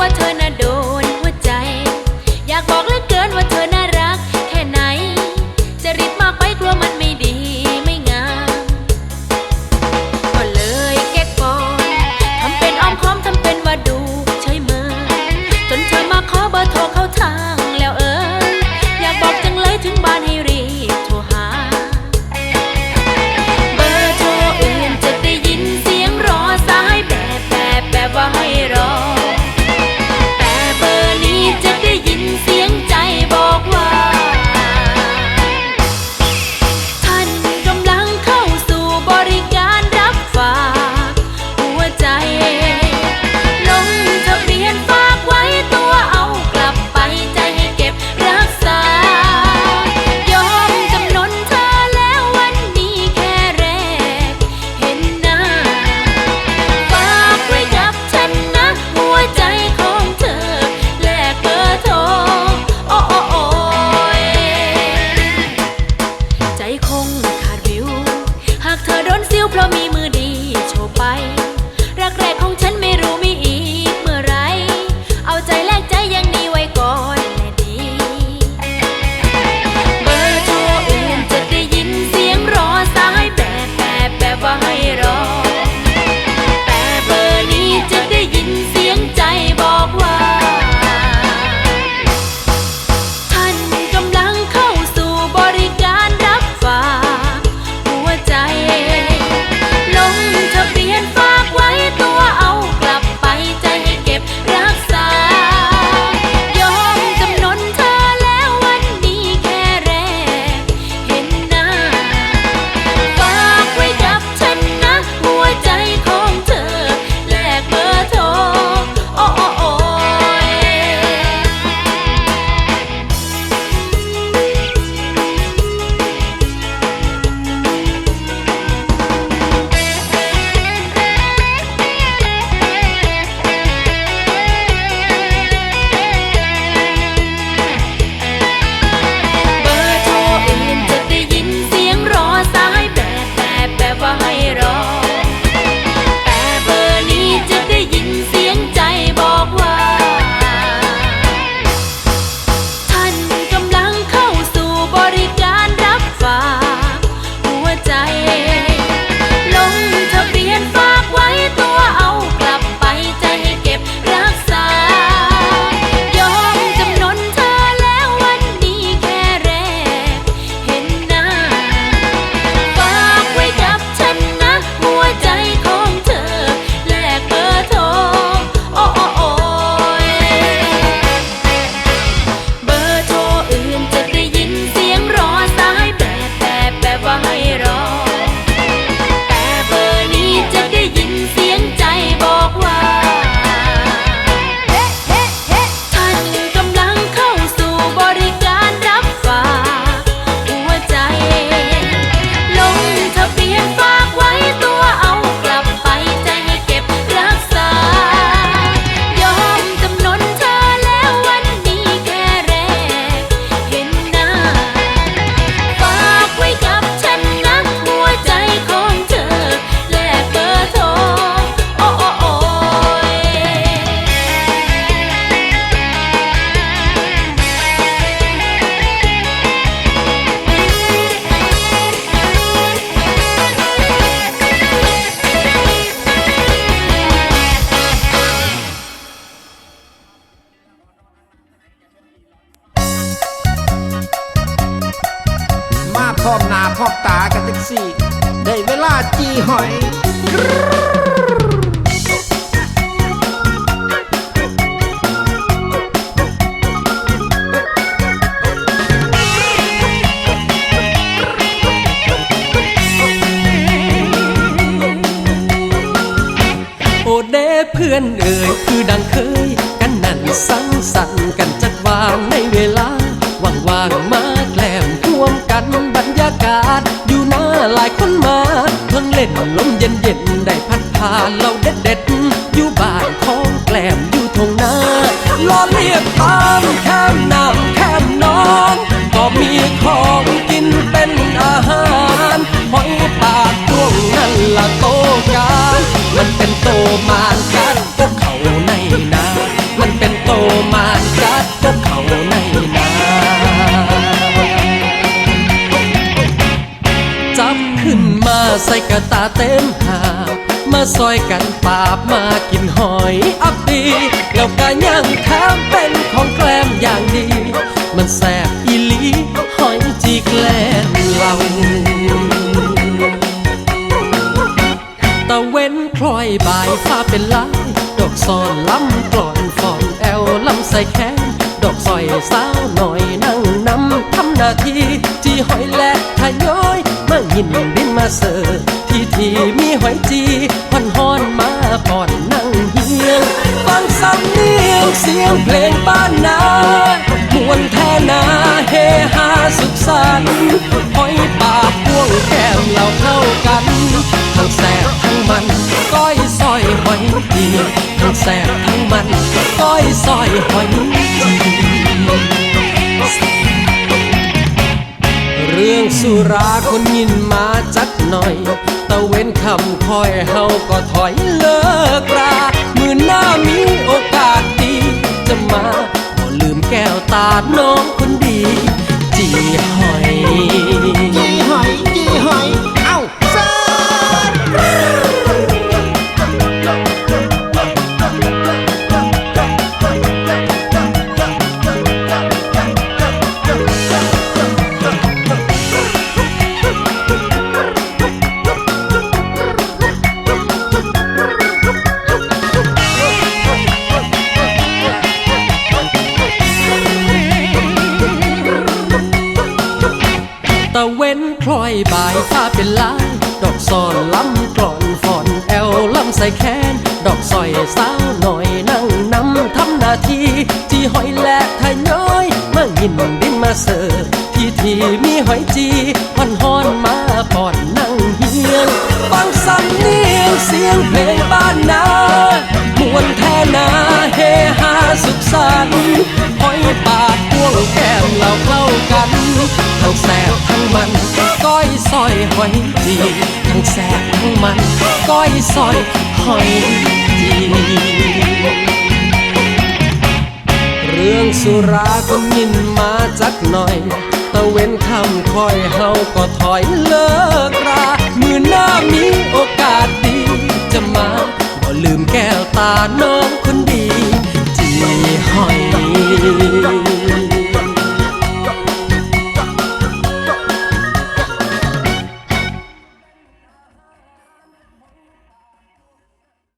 ว่าเธอน่ะโดนหัวใจ อยากบอก สี่ได้เวลาจีหอยโอเดเพื่อนเอ่ยคือดังเคย กันนั่นสังสรรกันจัดวางในเวลาว่างๆมา ตามแคมน้ำแคมน้องก็มีของกินเป็นอาหารหอยปากช่วงนั่นละโตกามันเป็นโตมานกัดพวกเขาในนามันเป็นโตมานกัดพวกเขาในนาจับขึ้นมาใส่กระตาเต็มหามาซอยกันปาบมากินหอยอับดีแล้วก็ยังข้ามเป็น แสบอีลีหอยจีแกล้มเราตะเว้นคล้อยบ่ายฟ้าเป็นลายดอกซอนล้ำกลอนฟอนแอลลำใส่แขนดอกซอยสาวหน่อยนั่งนำทำหน้าที่จีหอยและทะย้อยมาหินดินมาเสิร์ที่ที่มีหอยจีพันฮอนมาป่อนนั่งเฮียงฟังสำเนียงเสียงเพลงบ้านนา หอยปากพวงแก้มเราเข้ากันทั้งแสบทั้งมันก้อยซอยหอยจีทั้งแสบทั้งมันก้อยซอยหอยจีเรื่องสุราคนยินมาจักหน่อย ตะเว้นคำคอยเฮาก็ถอยเลิกรามือหน้ามีโอกาสดีจะมาก็ลืมแก้วตาน้องคนดี จีหอย จี ใส่แขนดอกซอยสาวหน่อยนั่งนำทำหน้าที่จีหอยและทะย้อยมายินดินมาเสิร์ฟที่ที่มีหอยจีพันฮอนมาปอนนั่งเฮียงฟังสำเนียงเสียงเพลงบ้านนามวนแท่นาเฮฮาสุขสันต์หอยปากพวงแก้มเราเข้ากันทั้งแสบทั้งมันก้อยซอยหอยจีทั้งแสบทั้งมันก้อยซอย หอยจีเรื่องสุราก็ยินมาจักหน่อย ตะเว้นคำคอยเฮาก็ถอยเลิกรามือหน้ามีโอกาสดีจะมาบ่ลืมแก้วตาน้องคนดีจีหอย